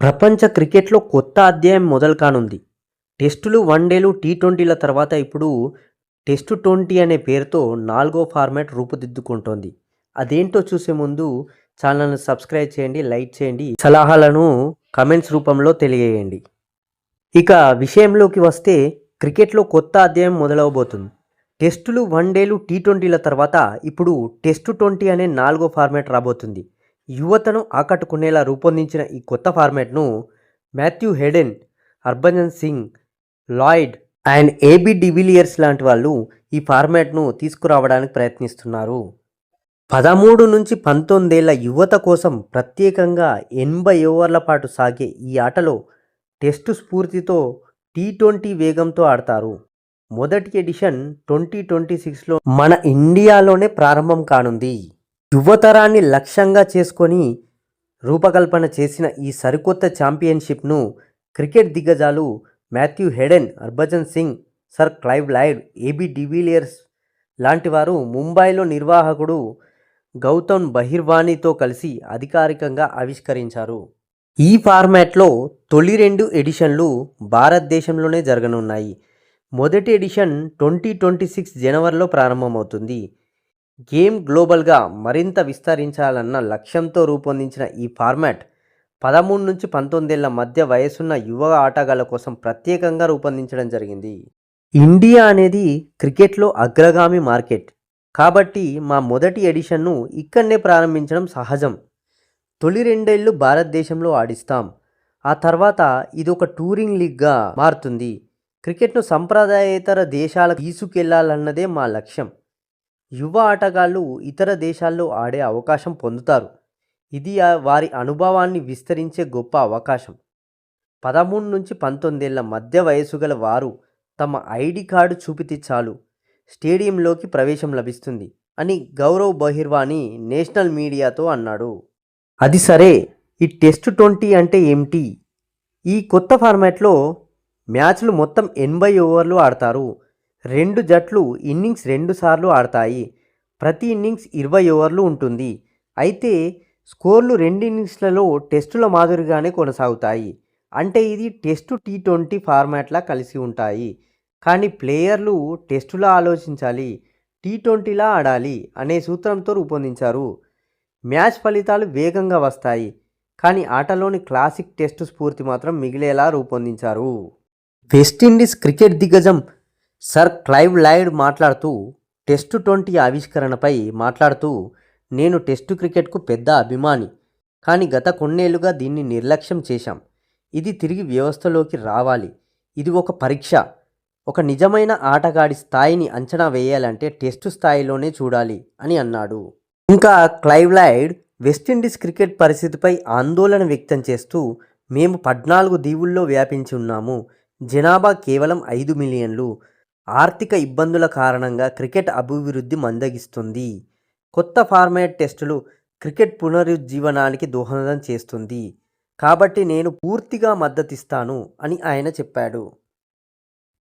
ప్రపంచ క్రికెట్లో కొత్త అధ్యాయం మొదలు కానుంది. టెస్టులు వన్డేలు టీ ట్వంటీల తర్వాత ఇప్పుడు టెస్టు ట్వంటీ అనే పేరుతో నాలుగో ఫార్మాట్ రూపుదిద్దుకుంటోంది. అదేంటో చూసే ముందు ఛానల్ను సబ్స్క్రైబ్ చేయండి లైక్ చేయండి సలహాలను కమెంట్స్ రూపంలో తెలియజేయండి. ఇక విషయంలోకి వస్తే క్రికెట్లో కొత్త అధ్యాయం మొదలవబోతుంది. టెస్టులు వన్డేలు టీ ట్వంటీల తర్వాత ఇప్పుడు టెస్టు ట్వంటీ అనే నాలుగో ఫార్మాట్ రాబోతుంది. యువతను ఆకట్టుకునేలా రూపొందించిన ఈ కొత్త ఫార్మాట్ను Matthew Hayden Harbhajan Singh Lloyd and AB de Villiers లాంటి వాళ్ళు ఈ ఫార్మాట్ను తీసుకురావడానికి ప్రయత్నిస్తున్నారు. పదమూడు నుంచి పంతొమ్మిదేళ్ళ యువత కోసం ప్రత్యేకంగా ఎనభై ఓవర్ల పాటు సాగే ఈ ఆటలో టెస్టు స్ఫూర్తితో టీ ట్వంటీ వేగంతో ఆడతారు. మొదటి ఎడిషన్ ట్వంటీ ట్వంటీ సిక్స్లో మన ఇండియాలోనే ప్రారంభం కానుంది. యువతరాన్ని లక్ష్యంగా చేసుకొని రూపకల్పన చేసిన ఈ సరికొత్త ఛాంపియన్షిప్ను క్రికెట్ దిగ్గజాలు Matthew Hayden Harbhajan Singh sir Clive Lloyd AB de Villiers లాంటి వారు ముంబైలో నిర్వాహకుడు గౌతమ్ బహిర్వాణితో కలిసి అధికారికంగా ఆవిష్కరించారు. ఈ ఫార్మాట్లో తొలి రెండు ఎడిషన్లు భారతదేశంలోనే జరగనున్నాయి. మొదటి ఎడిషన్ ట్వంటీ ట్వంటీ సిక్స్ జనవరిలో ప్రారంభమవుతుంది. గేమ్ గ్లోబల్గా మరింత విస్తరించాలన్న లక్ష్యంతో రూపొందించిన ఈ ఫార్మాట్ పదమూడు నుంచి పంతొమ్మిదేళ్ళ మధ్య వయసున్న యువ ఆటగాళ్ళ కోసం ప్రత్యేకంగా రూపొందించడం జరిగింది. ఇండియా అనేది క్రికెట్లో అగ్రగామి మార్కెట్. కాబట్టి మా మొదటి ఎడిషన్ను ఇక్కడనే ప్రారంభించడం సహజం. తొలి రెండేళ్ళు భారతదేశంలో ఆడిస్తాం. ఆ తర్వాత ఇది ఒక టూరింగ్ లీగ్గా మారుతుంది. క్రికెట్ను సంప్రదాయేతర దేశాలకు తీసుకెళ్ళాలన్నదే మా లక్ష్యం. యువ ఆటగాళ్ళు ఇతర దేశాల్లో ఆడే అవకాశం పొందుతారు. ఇది వారి అనుభవాన్ని విస్తరించే గొప్ప అవకాశం. పదమూడు నుంచి పంతొమ్మిదేళ్ళ మధ్య వయసు గల వారు తమ ఐడి కార్డు చూపితే చాలు స్టేడియంలోకి ప్రవేశం లభిస్తుంది అని గౌరవ్ బహిర్వాణి నేషనల్ మీడియాతో అన్నాడు. అది సరే ఈ టెస్ట్ ట్వంటీ అంటే ఏమిటి? ఈ కొత్త ఫార్మాట్లో మ్యాచ్లు మొత్తం ఎనభై ఓవర్లు ఆడతారు. రెండు జట్లు ఇన్నింగ్స్ రెండు సార్లు ఆడతాయి. ప్రతి ఇన్నింగ్స్ ఇరవై ఓవర్లు ఉంటుంది. అయితే స్కోర్లు రెండు ఇన్నింగ్స్లలో టెస్టుల మాదిరిగానే కొనసాగుతాయి. అంటే ఇది టెస్టు టీ ట్వంటీ ఫార్మాట్లా కలిసి ఉంటాయి. కానీ ప్లేయర్లు టెస్టులా ఆలోచించాలి టీ ట్వంటీలా ఆడాలి అనే సూత్రంతో రూపొందించారు. మ్యాచ్ ఫలితాలు వేగంగా వస్తాయి. కానీ ఆటలోని క్లాసిక్ టెస్టు స్ఫూర్తి మాత్రం మిగిలేలా రూపొందించారు. వెస్టిండీస్ క్రికెట్ దిగ్గజం సర్ క్లైవ్ లైడ్ మాట్లాడుతూ టెస్టు ట్వంటీ ఆవిష్కరణపై మాట్లాడుతూ నేను టెస్టు క్రికెట్కు పెద్ద అభిమాని కానీ గత కొన్నేళ్ళుగా దీన్ని నిర్లక్ష్యం చేశాం. ఇది తిరిగి వ్యవస్థలోకి రావాలి. ఇది ఒక పరీక్ష. ఒక నిజమైన ఆటగాడి స్థాయిని అంచనా వేయాలంటే టెస్టు స్థాయిలోనే చూడాలి అని అన్నాడు. ఇంకా క్లైవ్ లైడ్ వెస్టిండీస్ క్రికెట్ పరిస్థితిపై ఆందోళన వ్యక్తం చేస్తూ మేము పద్నాలుగు దీవుల్లో వ్యాపించి ఉన్నాము. జనాభా కేవలం ఐదు మిలియన్లు. ఆర్థిక ఇబ్బందుల కారణంగా క్రికెట్ అభివృద్ధి మందగిస్తుంది. కొత్త ఫార్మాట్ టెస్టులు క్రికెట్ పునరుజ్జీవనానికి దోహదం చేస్తుంది. కాబట్టి నేను పూర్తిగా మద్దతిస్తాను అని ఆయన చెప్పాడు.